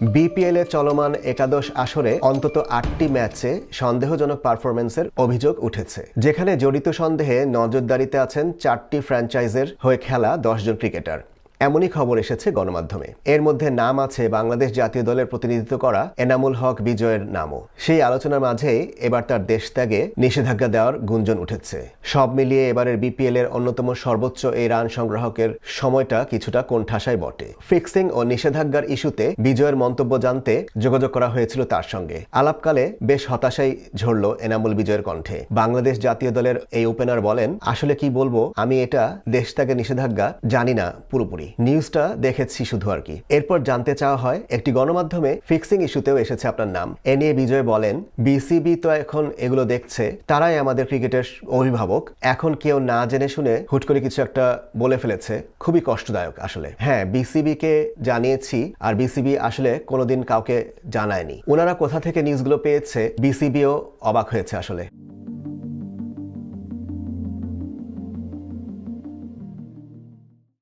BPL চলমান একাদশ আসরে অন্তত আটটি ম্যাচে সন্দেহজনক পারফরমেন্সের অভিযোগ উঠেছে, যেখানে জড়িত সন্দেহে নজরদারিতে আছেন চারটি ফ্র্যাঞ্চাইজের হয়ে খেলা দশজন ক্রিকেটার। এমনই খবর এসেছে গণমাধ্যমে। এর মধ্যে নাম আছে বাংলাদেশ জাতীয় দলের প্রতিনিধিত্ব করা এনামুল হক বিজয়ের নামও। সেই আলোচনার মাঝেই এবার তার দেশ ত্যাগে নিষেধাজ্ঞা দেওয়ার গুঞ্জন উঠেছে। সব মিলিয়ে এবারের বিপিএল এর অন্যতম সর্বোচ্চ এই রান সংগ্রাহকের সময়টা কিছুটা কোণঠাসায় বটে। ফিক্সিং ও নিষেধাজ্ঞার ইস্যুতে বিজয়ের মন্তব্য জানতে যোগাযোগ করা হয়েছিল তার সঙ্গে। আলাপকালে বেশ হতাশাই ঝরল এনামুল বিজয়ের কণ্ঠে। বাংলাদেশ জাতীয় দলের এই ওপেনার বলেন, আসলে কি বলব? আমি এটা দেশ ত্যাগে নিষেধাজ্ঞা জানি না পুরোপুরি। নিউজটা দেখেছি শুধু আর কি। এরপর জানতে চাওয়া হয়, একটি গণমাধ্যমে ফিক্সিং ইস্যুতেও এসেছে আপনার নাম। এ নিয়ে বিজয় বলেন, বিসিবি তো এখন এগুলো দেখছে, তারাই আমাদের ক্রিকেটের অভিভাবক। এখন কেউ না জেনে শুনে হুট করে কিছু একটা বলে ফেলেছে। খুবই কষ্টদায়ক আসলে। হ্যাঁ বিসিবি কে জানিয়েছি, আর বিসিবি আসলে কোনোদিন কাউকে জানায়নি। ওনারা কোথা থেকে নিউজগুলো পেয়েছে, বিসিবিও অবাক হয়েছে আসলে।